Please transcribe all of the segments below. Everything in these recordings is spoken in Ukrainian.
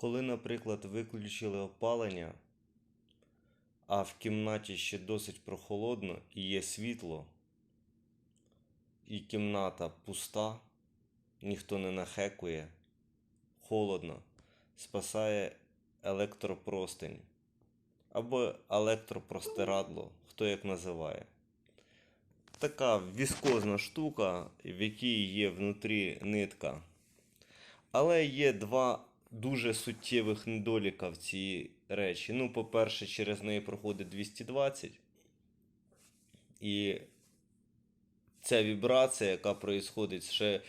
Коли, наприклад, виключили опалення, а в кімнаті ще досить прохолодно і є світло, і кімната пуста, ніхто не нахекує, холодно, спасає електропростень або електропростирадло, хто як називає. Така віскозна штука, в якій є внутрі нитка. Але є два дуже суттєвих недоліка в цій речі. Ну, по-перше, через неї проходить 220. І ця вібрація, яка происходить, ще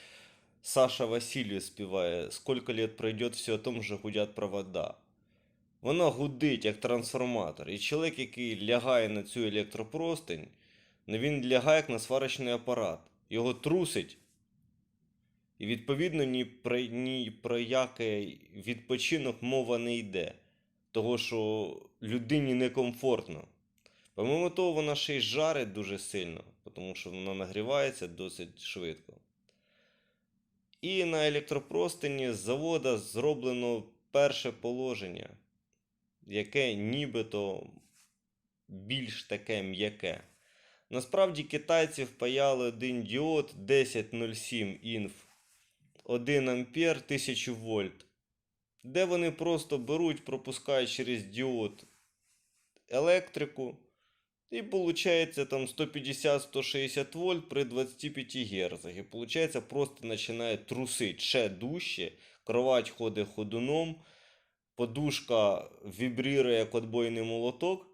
Саша Васильєв співає «Сколько лет пройдет, все о том же гудять провода. Вона гудить як трансформатор. І чоловік, який лягає на цю електропростень, він лягає як на сварочний апарат. Його трусить. І відповідно ні про, ні про який відпочинок мова не йде. Того, що людині некомфортно. Помимо того, вона ще й жарить дуже сильно, тому що вона нагрівається досить швидко. І на електропростині з завода зроблено перше положення, яке нібито більш таке м'яке. Насправді китайці впаяли один діод 1007 інф 1 ампер 1000 вольт, де вони просто беруть, пропускають через діод електрику, і виходить там 150-160 вольт при 25 Гц. І виходить, просто починає трусити ще дужче, кровать ходить ходуном, подушка вібрірує як отбойний молоток.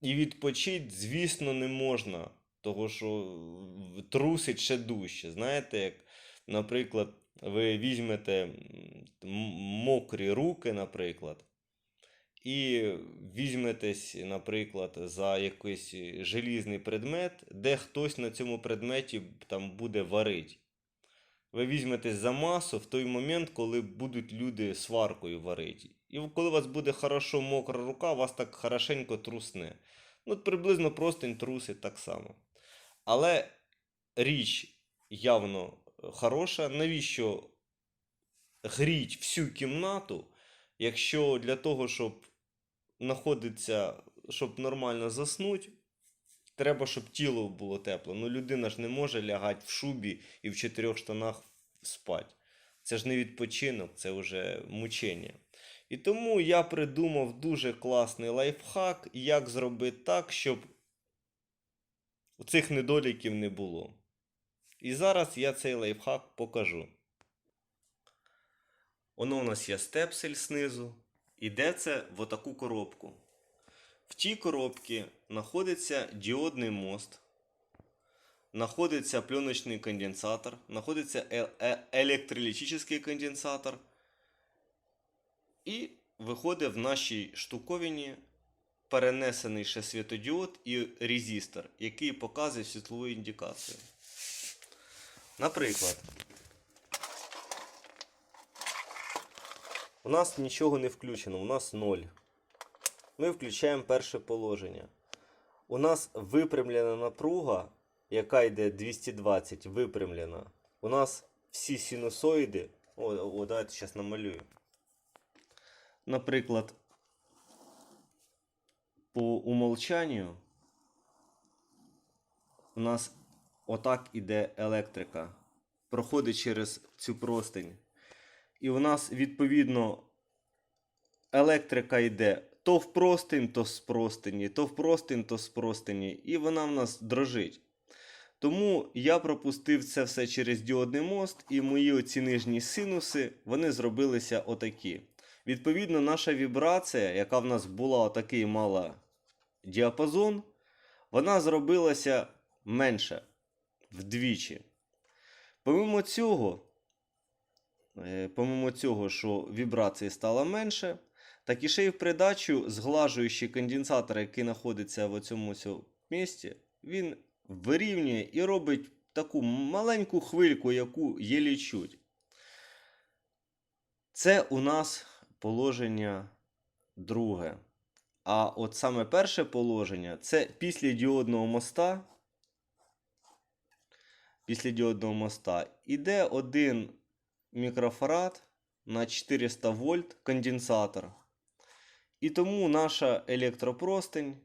І відпочити, звісно, не можна, того що трусить ще дужче. Знаєте, як, наприклад, ви візьмете мокрі руки, наприклад, і візьметесь, наприклад, за якийсь желізний предмет, де хтось на цьому предметі там буде варити. Ви візьметесь за масу в той момент, коли будуть люди сваркою варити. І коли у вас буде хорошо мокра рука, вас так хорошенько трусне. Ну, приблизно простень трусить так само. Але річ явно хороша. Навіщо гріть всю кімнату, якщо для того, щоб знаходиться, щоб нормально заснути, треба, щоб тіло було тепло. Ну, людина ж не може лягати в шубі і в чотирьох штанах спати. Це ж не відпочинок, це вже мучення. І тому я придумав дуже класний лайфхак, як зробити так, щоб цих недоліків не було. І зараз я цей лайфхак покажу. Воно у нас є степсель знизу. Іде це в отаку коробку. В тій коробці знаходиться діодний мост, знаходиться пленочний конденсатор, знаходиться е- е- електролітичний конденсатор. І виходить в нашій штуковині перенесений ще світодіод і резистор, який показує світлову індикацію. Наприклад, у нас нічого не включено, у нас 0. Ми включаємо перше положення. У нас випрямлена напруга, яка йде 220, випрямлена. У нас всі синусоїди. О, о давайте зараз намалюю. Наприклад, по умолчанню у нас отак іде електрика. Проходить через цю простинь. І у нас, відповідно, електрика йде то в простинь, то з простині, то в простинь, то з простині. І вона в нас дрожить. Тому я пропустив це все через діодний мост, і мої оці нижні синуси вони зробилися отакі. Відповідно, наша вібрація, яка в нас була отакий мала діапазон, вона зробилася менше вдвічі. Помимо цього, е, помимо цього, що вібрації стало менше, так і ще й в придачу зглажуючий конденсатор, який знаходиться в цьому місці, він вирівнює і робить таку маленьку хвильку, яку єлі чуть. Це у нас положення друге. А от саме перше положення це після діодного моста. Після діодного моста іде один мікрофарад на 400 вольт конденсатор. І тому наша електропростень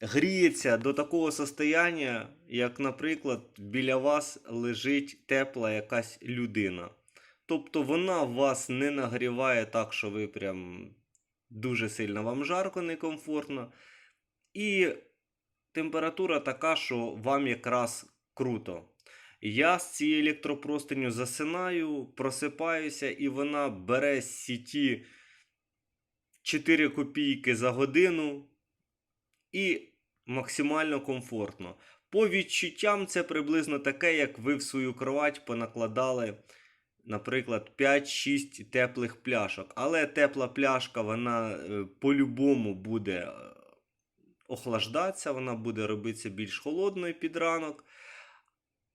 гріється до такого состояння, як, наприклад, біля вас лежить тепла якась людина. Тобто вона вас не нагріває так, що ви прям дуже сильно вам жарко, некомфортно. І температура така, що вам якраз круто. Я з цією електропростиню засинаю, просипаюся, і вона бере з сіті 4 копійки за годину і максимально комфортно. По відчуттям це приблизно таке, як ви в свою кровать понакладали, наприклад, 5-6 теплих пляшок. Але тепла пляшка, вона е, по-любому буде е, охлаждатися, вона буде робитися більш холодною під ранок.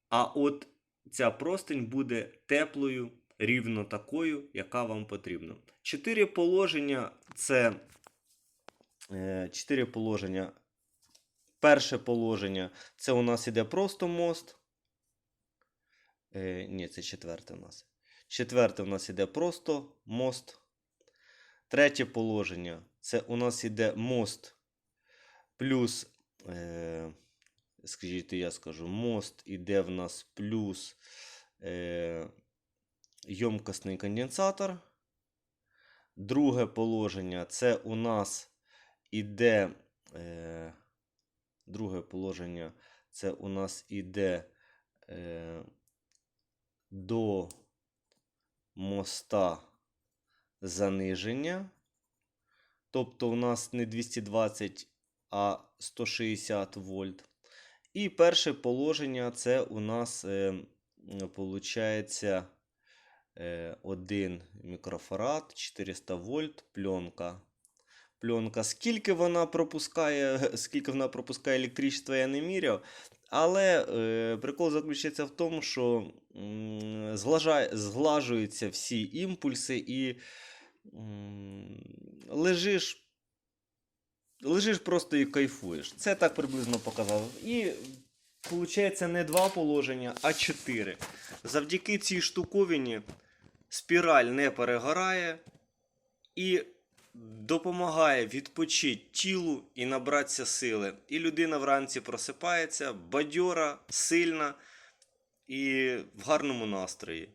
А от ця простинь буде теплою, рівно такою, яка вам потрібна. Чотири положення це е, чотири положення. Перше положення це у нас іде просто мост. Е, ні, це четверте у нас. Четверте у нас іде просто мост. Третє положення це у нас іде мост плюс. Е, скажіть, я скажу, мост іде в нас плюс е, ємкосний конденсатор. Друге положення це у нас іде. Е, друге положення це у нас іде е, до моста заниження. Тобто у нас не 220, а 160 вольт. І перше положення це у нас е, е, 1 мікрофарад, 400 вольт, пленка. Пленка. Скільки вона пропускає, скільки вона пропускає електричества, я не міряв. Але е, прикол заключається в тому, що м, зглажає, зглажуються всі імпульси і м, лежиш. Лежиш просто і кайфуєш. Це так приблизно показав. І виходить не два положення, а чотири. Завдяки цій штуковині спіраль не перегорає і допомагає відпочити тілу і набратися сили. І людина вранці просипається бадьора, сильна і в гарному настрої.